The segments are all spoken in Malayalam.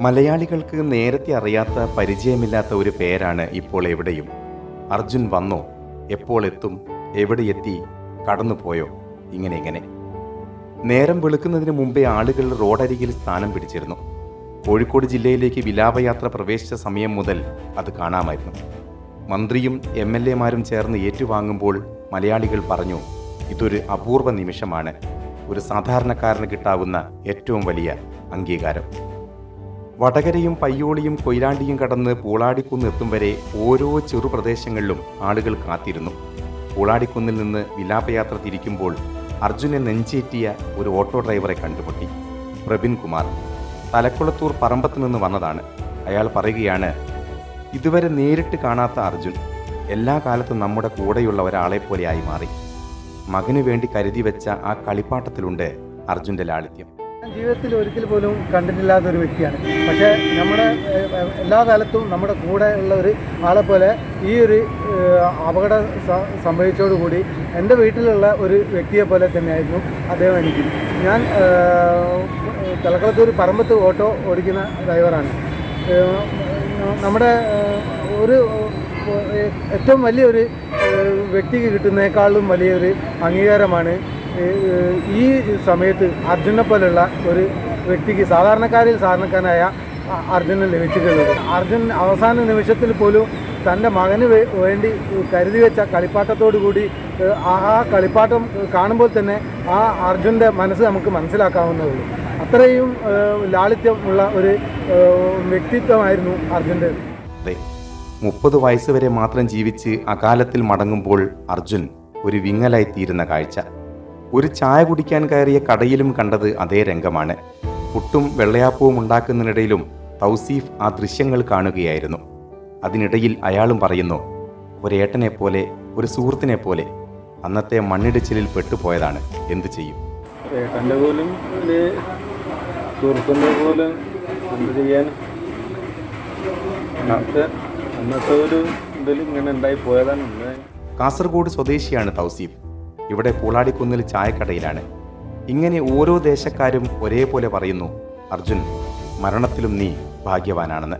മലയാളികൾക്ക് നേരത്തെ അറിയാത്ത പരിചയമില്ലാത്ത ഒരു പേരാണ് ഇപ്പോൾ എവിടെയും. അർജുൻ വന്നോ? എപ്പോൾ എത്തും? എവിടെ എത്തി? കടന്നുപോയോ ഇങ്ങനെ ഇങ്ങനെ. നേരം വെളുക്കുന്നതിന് മുമ്പേ ആളുകൾ റോഡരികിൽ സ്ഥാനം പിടിച്ചിരുന്നു. കോഴിക്കോട് ജില്ലയിലേക്ക് വിലാപയാത്ര പ്രവേശിച്ച സമയം മുതൽ അത് കാണാമായിരുന്നു. മന്ത്രിയും എം എൽ എമാരും ചേർന്ന് ഏറ്റുവാങ്ങുമ്പോൾ മലയാളികൾ പറഞ്ഞു ഇതൊരു അപൂർവ നിമിഷമാണ്. ഒരു സാധാരണക്കാരന് കിട്ടാവുന്ന ഏറ്റവും വലിയ അംഗീകാരം. വടകരയും പയ്യോളിയും കൊയിലാണ്ടിയും കടന്ന് പൂളാടിക്കുന്ന് എത്തും വരെ ഓരോ ചെറുപ്രദേശങ്ങളിലും ആളുകൾ കാത്തിരുന്നു. പൂളാടിക്കുന്നിൽ നിന്ന് വിലാപയാത്ര തിരിക്കുമ്പോൾ അർജുനെ നെഞ്ചേറ്റിയ ഒരു ഓട്ടോ ഡ്രൈവറെ കണ്ടുമുട്ടി. പ്രബിൻ കുമാർ. തലക്കുളത്തൂർ പറമ്പത്ത് നിന്ന് വന്നതാണ്. അയാൾ പറയുകയാണ് ഇതുവരെ നേരിട്ട് കാണാത്ത അർജുൻ എല്ലാ കാലത്തും നമ്മുടെ കൂടെയുള്ള ഒരാളെ പോലെയായി മാറി. മകനു വേണ്ടി കരുതി വെച്ച ആ കളിപ്പാട്ടത്തിലുണ്ട് അർജുന്റെ ലാളിത്യം. ജീവിതത്തിൽ ഒരിക്കൽ പോലും കണ്ടിട്ടില്ലാത്ത ഒരു വ്യക്തിയാണ്. പക്ഷേ നമ്മുടെ എല്ലാ കാലത്തും നമ്മുടെ കൂടെ ഉള്ള ഒരു ആളെ പോലെ ഈ ഒരു അപകടം സംഭവിച്ചതോടുകൂടി എന്റെ വീട്ടിലുള്ള ഒരു വ്യക്തിയെ പോലെ തന്നെയായിരുന്നു അദ്ദേഹം എനിക്ക്. ഞാൻ തലക്കുളത്തൂർ പറമ്പത്ത് ഓട്ടോ ഓടിക്കുന്ന ഡ്രൈവറാണ്. നമ്മുടെ ഒരു ഏറ്റവും വലിയൊരു വ്യക്തിക്ക് കിട്ടുന്നേക്കാളും വലിയൊരു അംഗീകാരമാണ് ഈ സമയത്ത് അർജുനെ പോലുള്ള ഒരു വ്യക്തിക്ക് സാധാരണക്കാരിൽ സാധാരണക്കാരനായ അർജുനൻ അർജുന് ലഭിച്ചിട്ടുള്ളത്. അർജുൻ അവസാന നിമിഷത്തിൽ പോലും തന്റെ മകന് വേണ്ടി കരുതി വെച്ച കളിപ്പാട്ടത്തോടു കൂടി ആ കളിപ്പാട്ടം കാണുമ്പോൾ തന്നെ ആ അർജുന്റെ മനസ്സ് നമുക്ക് മനസ്സിലാക്കാവുന്നതുള്ളൂ. അത്രയും ലാളിത്യമുള്ള ഒരു വ്യക്തിത്വമായിരുന്നു അർജുന്റെ. മുപ്പത് വയസ്സ് വരെ മാത്രം ജീവിച്ച് അകാലത്തിൽ മടങ്ങുമ്പോൾ അർജുൻ ഒരു വിങ്ങലായി തീരുന്ന കാഴ്ച. ഒരു ചായ കുടിക്കാൻ കയറിയ കടയിലും കണ്ടത് അതേ രംഗമാണ്. പുട്ടും വെള്ളയാപ്പവും ഉണ്ടാക്കുന്നതിനിടയിലും തൗസീഫ് ആ ദൃശ്യങ്ങൾ കാണുകയായിരുന്നു. അതിനിടയിൽ അയാളും പറയുന്നു ഒരേട്ടനെ പോലെ ഒരു സുഹൃത്തിനെ പോലെ അന്നത്തെ മണ്ണിടിച്ചിലിൽ പെട്ടുപോയതാണ്. എന്തു ചെയ്യും? ഏട്ടന്റെ പോലും സുഹൃത്തിന്റെ പോലും എന്ത് ചെയ്യാൻ? അന്നത്തെ ഒരു ഇതിൽ ഇങ്ങനെ ഉണ്ടായി പോയതാണ് കാസർഗോഡ് സ്വദേശിയാണ് തൗസീഫ്. ഇവിടെ പൂളാടിക്കുന്നിൽ ചായക്കടയിലാണ്. ഇങ്ങനെ ഓരോ ദേശക്കാരും ഒരേപോലെ പറയുന്നു അർജുൻ മരണത്തിലും നീ ഭാഗ്യവാനാണെന്ന്.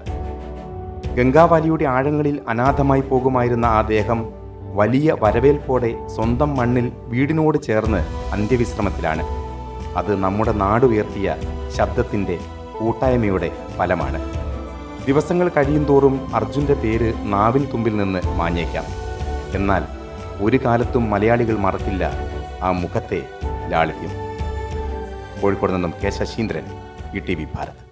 ഗംഗാവാലിയുടെ ആഴങ്ങളിൽ അനാഥമായി പോകുമായിരുന്ന ആ ദേഹം വലിയ വരവേൽപ്പോടെ സ്വന്തം മണ്ണിൽ വീടിനോട് ചേർന്ന് അന്ത്യവിശ്രമത്തിലാണ്. അത് നമ്മുടെ നാടുയർത്തിയ ശബ്ദത്തിന്റെ കൂട്ടായ്മയുടെ ഫലമാണ്. ദിവസങ്ങൾ കഴിയും തോറും അർജുന്റെ പേര് നാവിൻ തുമ്പിൽ നിന്ന് മാഞ്ഞേക്കാം. എന്നാൽ ഒരു കാലത്തും മലയാളികൾ മറക്കില്ല ആ മുഖത്തെ ലാളിത്യം. കോഴിക്കോട് നിന്നും K Saseendran E T V Bharat.